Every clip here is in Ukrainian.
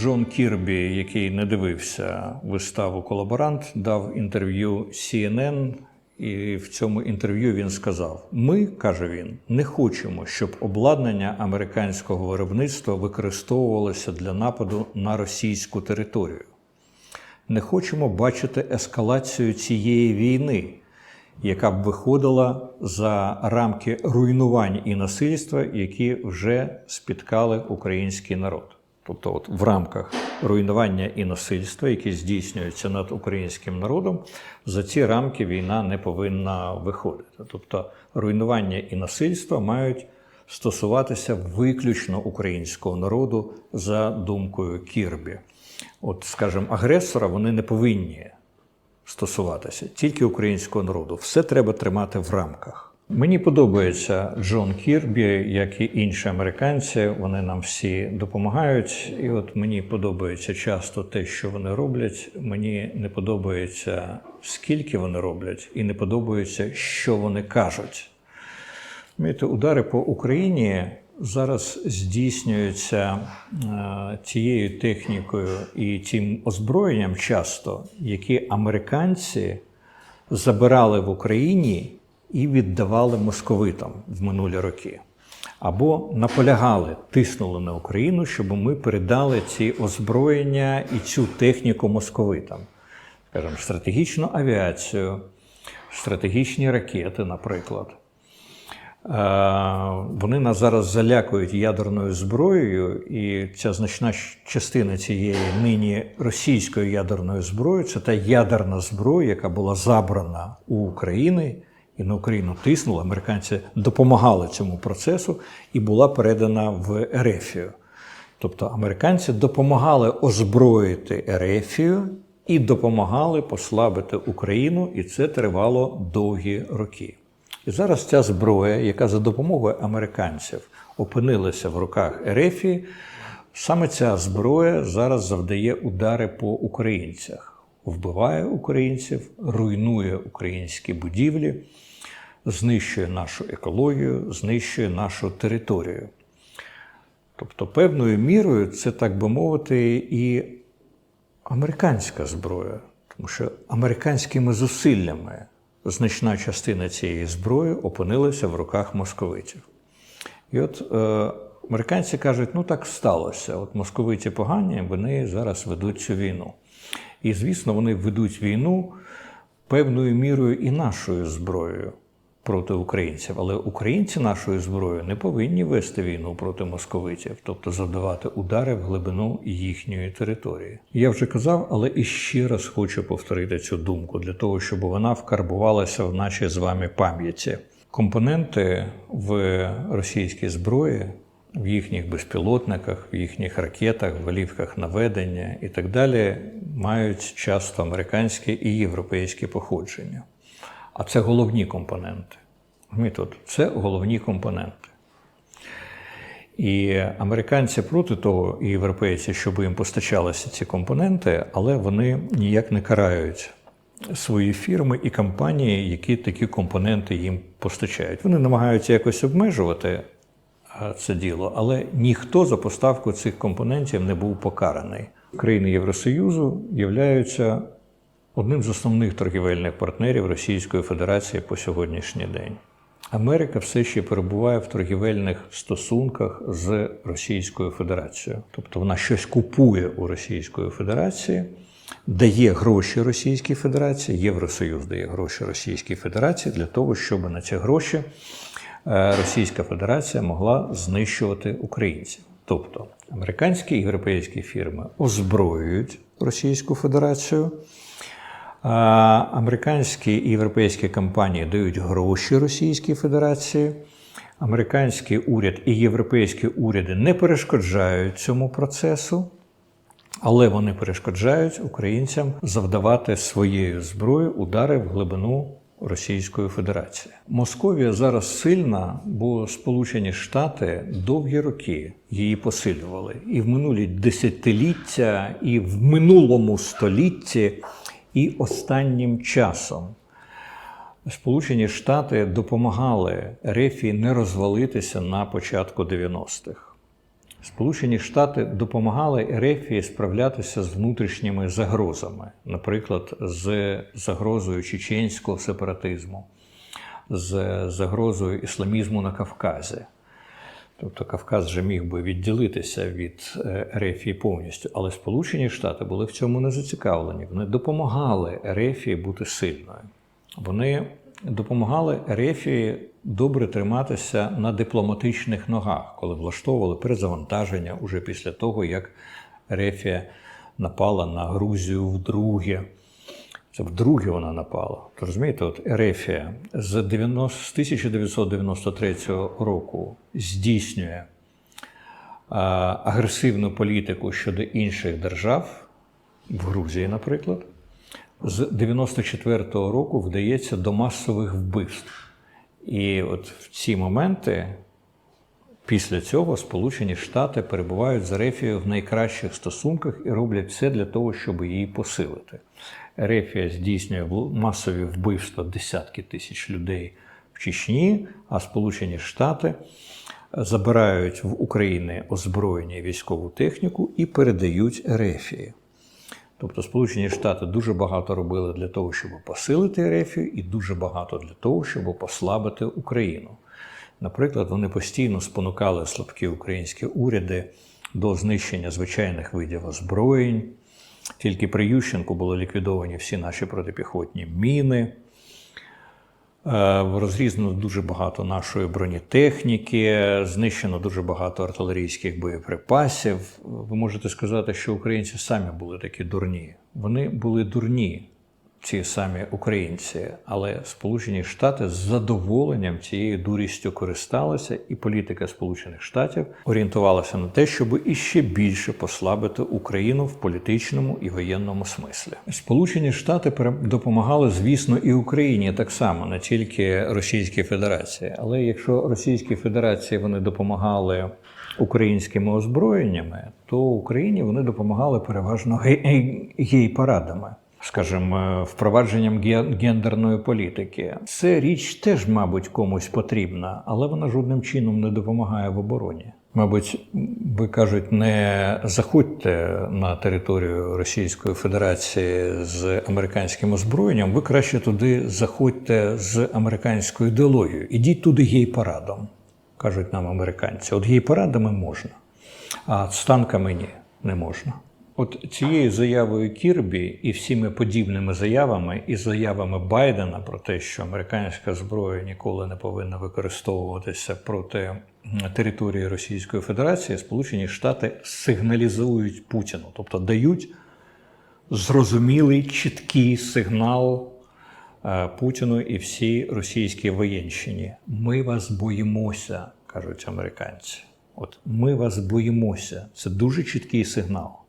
Джон Кірбі, який не дивився виставу Колаборант, дав інтерв'ю CNN, і в цьому інтерв'ю він сказав: Ми, каже він, не хочемо, щоб обладнання американського виробництва використовувалося для нападу на російську територію. Не хочемо бачити ескалацію цієї війни, яка б виходила за рамки руйнувань і насильства, які вже спіткали український народ. Тобто, от в рамках руйнування і насильства, які здійснюються над українським народом, за ці рамки війна не повинна виходити. Тобто, руйнування і насильство мають стосуватися виключно українського народу за думкою Кірбі. От, скажімо, агресора вони не повинні стосуватися тільки українського народу. Все треба тримати в рамках. Мені подобається Джон Кірбі, як і інші американці. Вони нам всі допомагають. І от мені подобається часто те, що вони роблять. Мені не подобається, скільки вони роблять, і не подобається, що вони кажуть. Розумієте, удари по Україні зараз здійснюються е, тією технікою і тим озброєнням, часто, які американці забирали в Україні і віддавали московитам в минулі роки. Або наполягали, тиснули на Україну, щоб ми передали ці озброєння і цю техніку московитам, скажімо, стратегічну авіацію, стратегічні ракети, наприклад. Е, Вони нас зараз залякують ядерною зброєю, і ця значна частина цієї нині російської ядерної зброї це та ядерна зброя, яка була забрана у України і на Україну тиснула. Американці допомагали цьому процесу і була передана в Ерефію. Тобто американці допомагали озброїти Ерефію і допомагали послабити Україну, і це тривало довгі роки. І зараз ця зброя, яка за допомогою американців опинилася в руках Ерефії, саме ця зброя зараз завдає удари по українцях, вбиває українців, руйнує українські будівлі, знищує нашу екологію, знищує нашу територію. Тобто, певною мірою це, так би мовити, і американська зброя, тому що американськими зусиллями значна частина цієї зброї опинилася в руках московитів. І от е, американці кажуть, ну так сталося. От московиті погані, вони зараз ведуть цю війну. І, звісно, вони ведуть війну певною мірою і нашою зброєю проти українців. Але українці нашою зброєю не повинні вести війну проти московитів, тобто завдавати удари в глибину їхньої території. Я вже казав, але і ще раз хочу повторити цю думку для того, щоб вона вкарбувалася в нашій з вами пам'яті. Компоненти в російській зброї. В їхніх безпілотниках, в їхніх ракетах, в валівках наведення і так далі мають часто американське і європейське походження. А це головні компоненти. Це головні компоненти. І американці проти того, і європейці, щоб їм постачалися ці компоненти, але вони ніяк не карають свої фірми і компанії, які такі компоненти їм постачають. Вони намагаються якось обмежувати це діло, але ніхто за поставку цих компонентів не був покараний. Країни Євросоюзу являються одним з основних торгівельних партнерів Російської Федерації по сьогоднішній день. Америка все ще перебуває в торгівельних стосунках з Російською Федерацією, тобто вона щось купує у Російської Федерації, дає гроші Російській Федерації, Євросоюз дає гроші Російській Федерації для того, щоб на ці гроші е, Російська Федерація могла знищувати українців. Тобто американські і європейські фірми озброюють Російську Федерацію. Американські і європейські компанії дають гроші Російській Федерації. Американський уряд і європейські уряди не перешкоджають цьому процесу, але вони перешкоджають українцям завдавати своєю зброєю удари в глибину Російської Федерації. Московія зараз сильна, бо Сполучені Штати довгі роки її посилювали і в минулі десятиліття, і в минулому столітті. І останнім часом Сполучені Штати допомагали Рефі не розвалитися на початку 90-х. Сполучені Штати допомагали Ерефії справлятися з внутрішніми загрозами, наприклад, з загрозою чеченського сепаратизму, з загрозою ісламізму на Кавказі. Тобто Кавказ вже міг би відділитися від е, Ерефії повністю, але Сполучені Штати були в цьому не зацікавлені. Вони допомагали Ерефії бути сильною. Вони допомагали Ерефії добре триматися на дипломатичних ногах, коли влаштовували перезавантаження уже після того, як Ерефія напала на Грузію вдруге. Це вдруге вона напала. То розумієте, от Ерефія з 90, з 1993 року здійснює а, агресивну політику щодо інших держав, в Грузії, наприклад. З 94-го року вдається до масових вбивств. І от в ці моменти Після цього Сполучені Штати перебувають з Ерефією в найкращих стосунках і роблять все для того, щоб її посилити. Ерефія здійснює масові вбивства десятки тисяч людей в Чечні, а Сполучені Штати забирають в України озброєння і військову техніку і передають Ерефії. Тобто Сполучені Штати дуже багато робили для того, щоб посилити Ерефію, і дуже багато для того, щоб послабити Україну. Наприклад, вони постійно спонукали слабкі українські уряди до знищення звичайних видів озброєнь. Тільки при Ющенку були ліквідовані всі наші протипіхотні міни. Е, Розрізано дуже багато нашої бронетехніки, знищено дуже багато артилерійських боєприпасів. Ви можете сказати, що українці самі були такі дурні. Вони були дурні, ці самі українці, але Сполучені Штати з задоволенням цією дурістю користалися, і політика Сполучених Штатів орієнтувалася на те, щоб іще більше послабити Україну в політичному і воєнному смислі. Сполучені Штати допомагали, звісно, і Україні так само, не тільки Російській Федерації. Але якщо Російській Федерації вони допомагали українськими озброєннями, то Україні вони допомагали переважно гей- гей- гей-парадами. Скажімо, впровадженням ге- гендерної політики. Це річ теж, мабуть, комусь потрібна, але вона жодним чином не допомагає в обороні. Мабуть, ви кажуть, не заходьте на територію Російської Федерації з американським озброєнням, ви краще туди заходьте з американською ідеологією. Ідіть туди гей-парадом, кажуть нам американці. От гей-парадами можна, а з танками ні, не можна. От цією заявою Кірбі і всіми подібними заявами, і заявами Байдена про те, що американська зброя ніколи не повинна використовуватися проти території Російської Федерації, Сполучені Штати сигналізують Путіну, тобто дають зрозумілий чіткий сигнал е, Путіну і всій російській воєнщині. Ми вас боїмося, кажуть американці. От ми вас боїмося. Це дуже чіткий сигнал.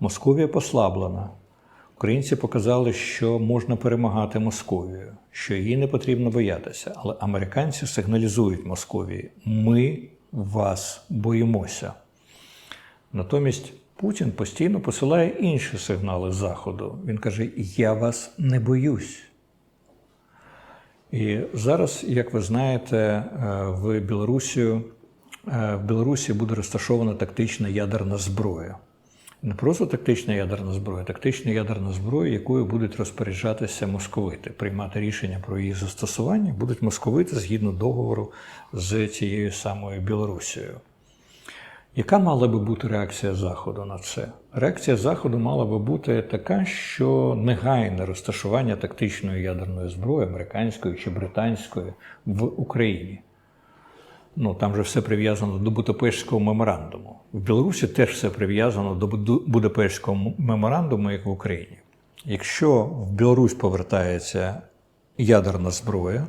Московія послаблена. Українці показали, що можна перемагати Московію, що її не потрібно боятися. Але американці сигналізують Московії: ми вас боїмося. Натомість Путін постійно посилає інші сигнали Заходу. Він каже: Я вас не боюсь. І зараз, як ви знаєте, е, в Білорусі, е, в Білорусі буде розташована тактична ядерна зброя. Не просто тактична ядерна зброя, а тактична ядерна зброя, якою будуть розпоряджатися московити, приймати рішення про її застосування, будуть московити згідно договору з цією самою Білорусією. Яка мала би бути реакція Заходу на це? Реакція Заходу мала би бути така, що негайне розташування тактичної ядерної зброї, американської чи британської, в Україні. Ну, там же все прив'язано до Будапештського меморандуму. В Білорусі теж все прив'язано до Будапештського меморандуму, як в Україні. Якщо в Білорусь повертається ядерна зброя,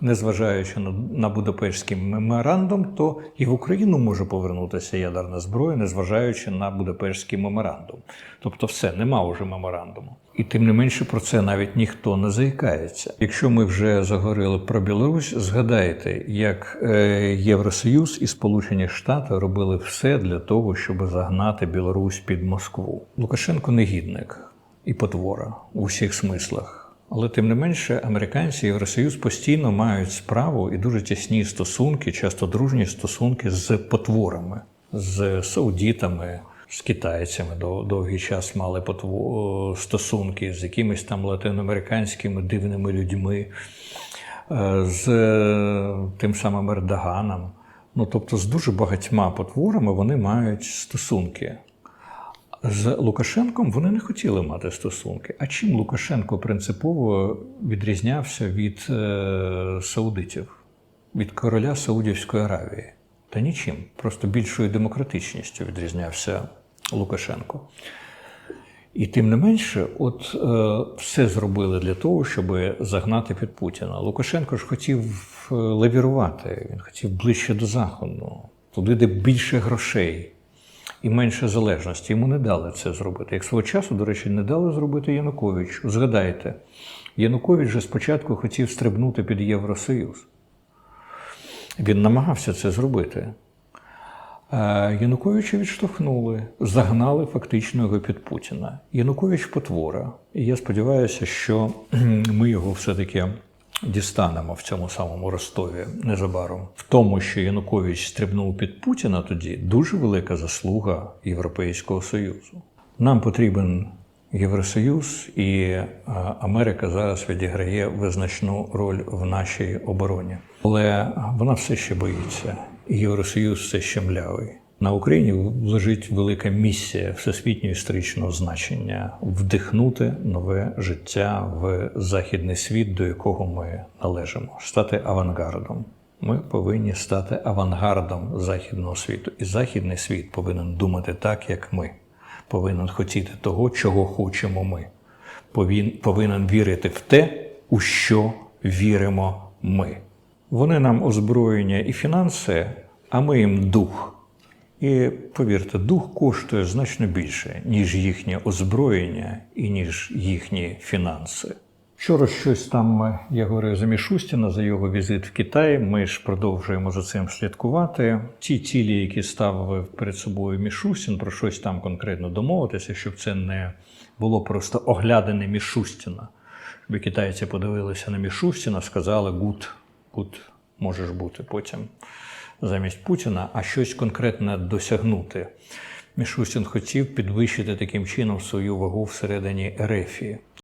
незважаючи на, Будапештський меморандум, то і в Україну може повернутися ядерна зброя, незважаючи на Будапештський меморандум. Тобто, все, нема вже меморандуму. І тим не менше про це навіть ніхто не заїкається. Якщо ми вже заговорили про Білорусь, згадайте, як е, Євросоюз і Сполучені Штати робили все для того, щоб загнати Білорусь під Москву. Лукашенко негідник і потвора у всіх смислах. Але тим не менше, американці і Євросоюз постійно мають справу і дуже тісні стосунки, часто дружні стосунки з потворами. з саудітами, з китайцями дов- довгий час мали стосунки з якимись там латиноамериканськими дивними людьми, е, з е, тим самим Ердоганом. Ну, тобто, з дуже багатьма потворами вони мають стосунки. З Лукашенком вони не хотіли мати стосунки. А чим Лукашенко принципово відрізнявся від е, саудитів, від короля Саудівської Аравії? Та нічим. Просто більшою демократичністю відрізнявся Лукашенко. І тим не менше, от е, все зробили для того, щоб загнати під Путіна. Лукашенко ж хотів е, лавірувати, він хотів ближче до Заходу, туди, де більше грошей і менше залежності. Йому не дали це зробити. Як свого часу, до речі, не дали зробити Янукович. Згадайте, Янукович же спочатку хотів стрибнути під Євросоюз. Він намагався це зробити. Е, Януковича відштовхнули, загнали фактично його під Путіна. Янукович потвора. І я сподіваюся, що ми його все-таки дістанемо в цьому самому Ростові незабаром. В тому, що Янукович стрибнув під Путіна тоді, дуже велика заслуга Європейського Союзу. Нам потрібен Євросоюз, і е, Америка зараз відіграє визначну роль в нашій обороні. Але вона все ще боїться, Євросоюз все ще млявий. На Україні лежить велика місія всесвітнього історичного значення вдихнути нове життя в західний світ, до якого ми належимо, стати авангардом. Ми повинні стати авангардом західного світу, і західний світ повинен думати так, як ми повинен хотіти того, чого хочемо ми. Повинен вірити в те, у що віримо ми. Вони нам озброєння і фінанси, а ми їм дух. І повірте, дух коштує значно більше, ніж їхнє озброєння і ніж їхні фінанси. Вчора щось там е, я говорив за Мішустіна, за його візит в Китай. Ми ж продовжуємо за цим слідкувати. Ті цілі, які ставив перед собою Мішустін, про щось там конкретно домовитися, щоб це не було просто оглядане Мішустіна. Щоб китайці подивилися на Мішустіна, сказали гуд, гуд, можеш бути потім замість Путіна, а щось конкретне досягнути. Мішустін хотів підвищити таким чином свою вагу всередині Ерефії.